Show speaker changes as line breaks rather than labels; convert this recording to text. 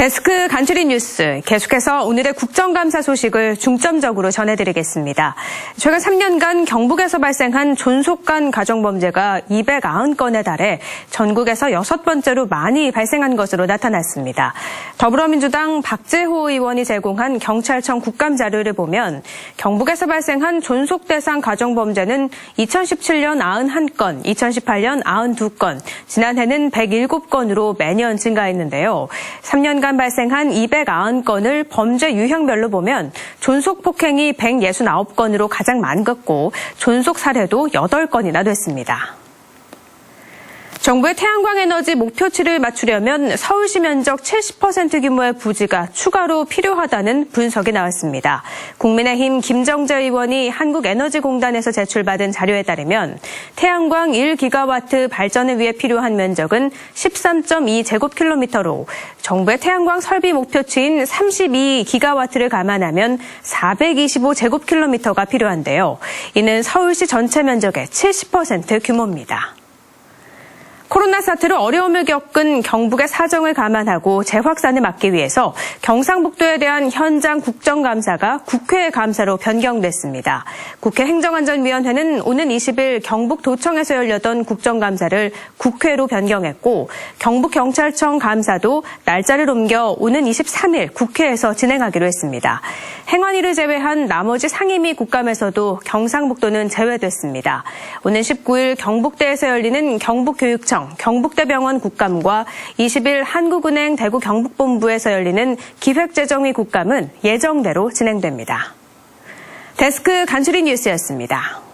데스크 간추린 뉴스 계속해서 오늘의 국정감사 소식을 중점적으로 전해드리겠습니다. 최근 3년간 경북에서 발생한 존속간 가정범죄가 290건에 달해 전국에서 여섯 번째로 많이 발생한 것으로 나타났습니다. 더불어민주당 박재호 의원이 제공한 경찰청 국감 자료를 보면 경북에서 발생한 존속 대상 가정범죄는 2017년 91건, 2018년 92건, 지난해는 107건으로 매년 증가했는데요. 3년간 발생한 290건을 범죄 유형별로 보면 존속 폭행이 169건으로 가장 많았고 존속 사례도 8건이나 됐습니다. 정부의 태양광 에너지 목표치를 맞추려면 서울시 면적 70% 규모의 부지가 추가로 필요하다는 분석이 나왔습니다. 국민의힘 김정재 의원이 한국에너지공단에서 제출받은 자료에 따르면 태양광 1기가와트 발전을 위해 필요한 면적은 13.2제곱킬로미터로 정부의 태양광 설비 목표치인 32기가와트를 감안하면 425제곱킬로미터가 필요한데요. 이는 서울시 전체 면적의 70% 규모입니다. 사태로 어려움을 겪은 경북의 사정을 감안하고 재확산을 막기 위해서 경상북도에 대한 현장 국정감사가 국회 감사로 변경됐습니다. 국회 행정안전위원회는 오는 20일 경북도청에서 열렸던 국정감사를 국회로 변경했고 경북경찰청 감사도 날짜를 옮겨 오는 23일 국회에서 진행하기로 했습니다. 행안위를 제외한 나머지 상임위 국감에서도 경상북도는 제외됐습니다. 오는 19일 경북대에서 열리는 경북교육청 경북대병원 국감과 20일 한국은행 대구 경북본부에서 열리는 기획재정위 국감은 예정대로 진행됩니다. 데스크 간추린 뉴스였습니다.